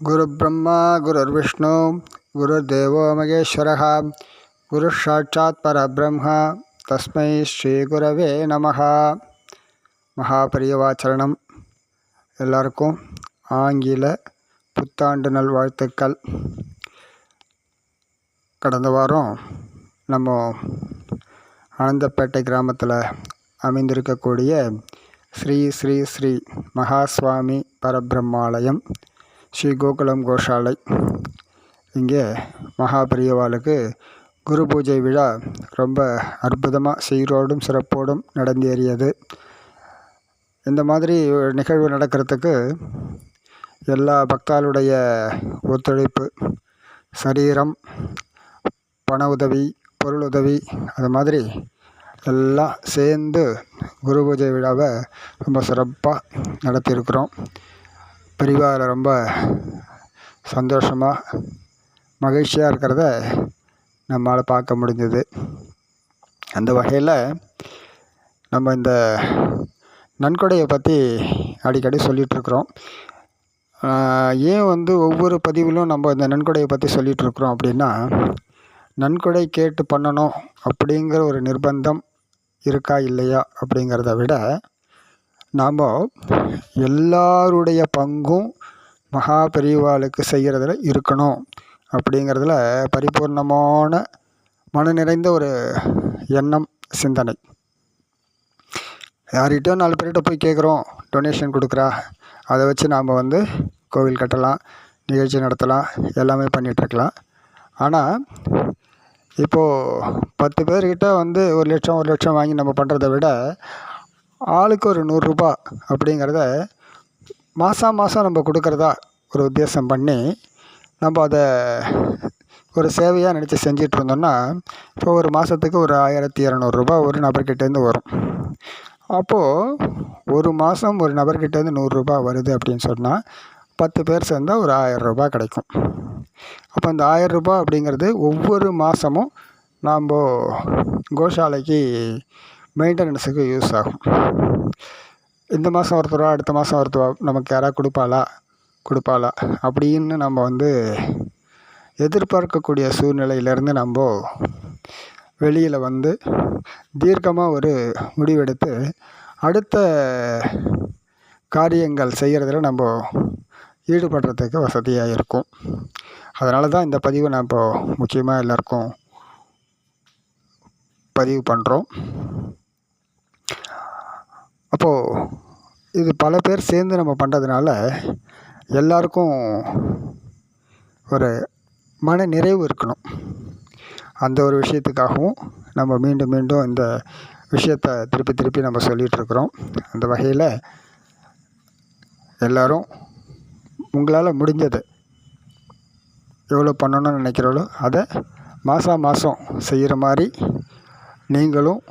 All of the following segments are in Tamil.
गुरुब्रह्मा गुरुर्विष्णु गुरुर्देवो महेश्वरः गुरुसाक्षात् परब्रह्म தஸ்மை ஸ்ரீ குரவே நமஹ மகாபரியவாச்சரணம் எல்லாருக்கும் ஆங்கில புத்தாண்டு நல்வாழ்த்துக்கள் கடந்த வாரம் நம்ம ஆனந்தப்பேட்டை கிராமத்தில் அமைந்திருக்கக்கூடிய ஸ்ரீ ஸ்ரீ ஸ்ரீ மகாஸ்வாமி பரபிரம்மாலயம் ஸ்ரீ கோகுலம் கோஷாலை. இங்கே மகாபெரியவாளுக்கு குரு பூஜை விழா ரொம்ப அற்புதமாக சீரோடும் சிறப்போடும் நடந்தேறியது. இந்த மாதிரி நிகழ்வு நடக்கிறதுக்கு எல்லா பக்தாளுடைய ஒத்துழைப்பு சரீரம் பண உதவி பொருள் உதவி அது மாதிரி எல்லாம் சேர்ந்து குரு பூஜை விழாவை ரொம்ப சிறப்பாக நடத்தியிருக்கிறோம். பிரிவாக ரொம்ப சந்தோஷமாக மகிழ்ச்சியாக இருக்கிறத நம்மால் பார்க்க முடிஞ்சது. அந்த வகையில் நம்ம இந்த நன்கொடையை பற்றி அடிக்கடி சொல்லிகிட்ருக்குறோம் ஏன் வந்து ஒவ்வொரு பதிவிலும் நம்ம இந்த நன்கொடையை பற்றி சொல்லிகிட்ருக்குறோம் அப்படின்னா நன்கொடை கேட்டு பண்ணணும் அப்படிங்கிற ஒரு நிர்பந்தம் இருக்கா இல்லையா அப்படிங்கிறத விட நாம் எல்லாருடைய பங்கும் மகா பெரியவாளுக்கு செய்கிறதுல இருக்கணும். அப்படிங்கிறதுல பரிபூர்ணமான மன நிறைந்த ஒரு எண்ணம் சிந்தனை. யார்கிட்டயோ நாலு பேர்கிட்ட போய் கேட்குறோம் டொனேஷன் கொடுக்குறா. அதை வச்சு நாம் வந்து கோவில் கட்டலாம் நிகழ்ச்சி நடத்தலாம் எல்லாமே பண்ணிகிட்ருக்கலாம் ஆனால் இப்போது பத்து பேர்கிட்ட வந்து ஒரு லட்சம் ஒரு லட்சம் வாங்கி நம்ம பண்ணுறத விட ஆளுக்கு ஒரு நூறுரூபா அப்படிங்கிறத மாதம் மாதம் நம்ம கொடுக்குறதா ஒரு உத்தேசம் பண்ணி நம்ம அதை ஒரு சேவையாக நினச்சி செஞ்சிட்டு இருந்தோம்னா இப்போ ஒரு மாதத்துக்கு ஒரு ஆயிரத்தி இரநூறுபா ஒரு நபர்கிட்டேருந்து வரும். அப்போது ஒரு மாதம் ஒரு நபர்கிட்டேருந்து நூறுரூபா வருது அப்படின்னு சொன்னால் பத்து பேர் சேர்ந்தால் ஒரு ஆயரரூபா கிடைக்கும். அப்போ அந்த ஆயரரூபா அப்படிங்கிறது ஒவ்வொரு மாதமும் நாம் கோஷாலைக்கு மெயின்டெனன்ஸுக்கு யூஸ் ஆகும். இந்த மாதம் ஒருத்தரவா அடுத்த மாதம் ஒருத்தரூவா நமக்கு யாராவது கொடுப்பாளா? கொடுப்பாளா? அப்படின்னு நம்ம வந்து எதிர்பார்க்கக்கூடிய சூழ்நிலையிலேருந்து நம்ம வெளியில் வந்து தீர்க்கமாக ஒரு முடிவெடுத்து அடுத்த காரியங்கள் செய்கிறதுல நம்ம ஈடுபடுறதுக்கு வசதியாக இருக்கும். அதனால தான் இந்த பதிவை நான் இப்போது முக்கியமாக எல்லாருக்கும் பதிவு பண்ணுறோம் அப்போது இது பல பேர் சேர்ந்து நம்ம பண்ணுறதுனால எல்லாருக்கும் ஒரு மன நிறைவு இருக்கணும். அந்த ஒரு விஷயத்துக்காகவும் நம்ம மீண்டும் மீண்டும் இந்த விஷயத்த திருப்பி திருப்பி நம்ம சொல்லிகிட்ருக்குறோம் அந்த வகையில் எல்லோரும் உங்களால் முடிஞ்சது எவ்வளோ பண்ணணும்னு நினைக்கிறோளோ அதை மாதம் மாதம் செய்கிற மாதிரி நீங்களும்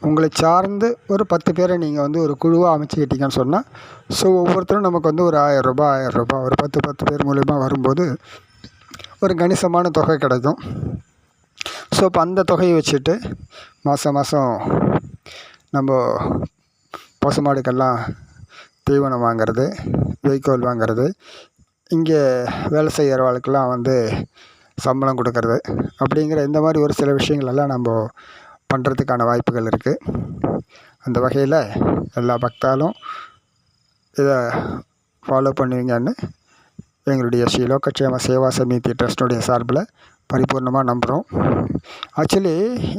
உங்களை சார்ந்து ஒரு பத்து பேரை நீங்கள் வந்து ஒரு குழுவாக அமைச்சிக்கிட்டீங்கன்னு சொன்னால் ஸோ ஒவ்வொருத்தரும் நமக்கு வந்து ஒரு ஆயரரூபா ஆயரரூபா ஒரு பத்து பத்து பேர் மூலிமா வரும்போது ஒரு கணிசமான தொகை கிடைக்கும். ஸோ இப்போ அந்த தொகையை வச்சுட்டு மாதம் மாதம் நம்ம பசுமாடுக்கெல்லாம் தீவனம் வாங்கிறது வைக்கோல் வாங்கிறது இங்கே வேலை செய்கிற வாழ்க்கெல்லாம் வந்து சம்பளம் கொடுக்கறது அப்படிங்கிற இந்த மாதிரி ஒரு சில விஷயங்களெல்லாம் நம்ம பண்ணுறதுக்கான வாய்ப்புகள் இருக்குது அந்த வகையில் எல்லா பக்தாலும் இதை ஃபாலோ பண்ணுவீங்கன்னு எங்களுடைய ஸ்ரீ லோகக்ஷேம சேவா சமிதி ட்ரஸ்ட்டுடைய சார்பில் பரிபூர்ணமாக நம்புகிறோம் ஆக்சுவலி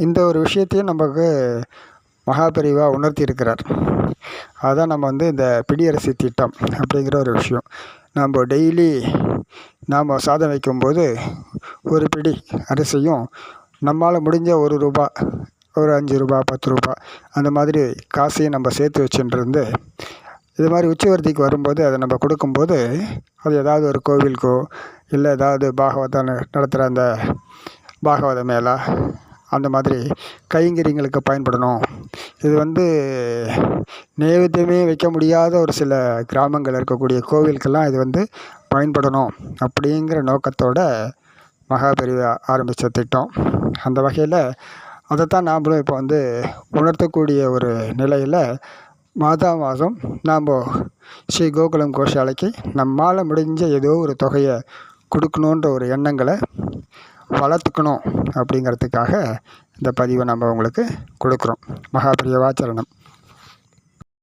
இந்த ஒரு விஷயத்தையும் நமக்கு மகாபெரிவா உணர்த்தி இருக்கிறார். அதுதான் நம்ம வந்து இந்த பிடியரசி திட்டம் அப்படிங்கிற ஒரு விஷயம். நம்ம டெய்லி நாம் சாதம் வைக்கும்போது ஒரு பிடி அரிசியும் நம்மளால் முடிஞ்ச ஒரு ரூபா ஒரு அஞ்சு ரூபா பத்து ரூபா அந்த மாதிரி காசையும் நம்ம சேர்த்து வச்சுட்டுருந்து இது மாதிரி உச்சவர்த்திக்கு வரும்போது அதை நம்ம கொடுக்கும்போது அது ஏதாவது ஒரு கோவிலுக்கோ இல்லை ஏதாவது பாகவதம் நடத்துகிற அந்த பாகவத மேளா அந்த மாதிரி கைங்கரியங்களுக்கு பயன்படணும். இது வந்து நைவேத்தியமே வைக்க முடியாத ஒரு சில கிராமங்கள் இருக்கக்கூடிய கோவிலுக்கெல்லாம் இது வந்து பயன்படணும் அப்படிங்கிற நோக்கத்தோட மகாபெரிவா ஆரம்பித்த திட்டம். அந்த வகையில் அதைத்தான் நாம்ளும் இப்போ வந்து உணர்த்தக்கூடிய ஒரு நிலையில் மாதா மாதம் நாம் ஸ்ரீ கோகுலம் கோஷாலைக்கு நம்மால் முடிஞ்ச ஏதோ ஒரு தொகையை கொடுக்கணுன்ற ஒரு எண்ணங்களை வளர்த்துக்கணும் அப்படிங்கிறதுக்காக இந்த பதிவை நம்ம உங்களுக்கு கொடுக்குறோம். மகாபிரியவாச்சரணம்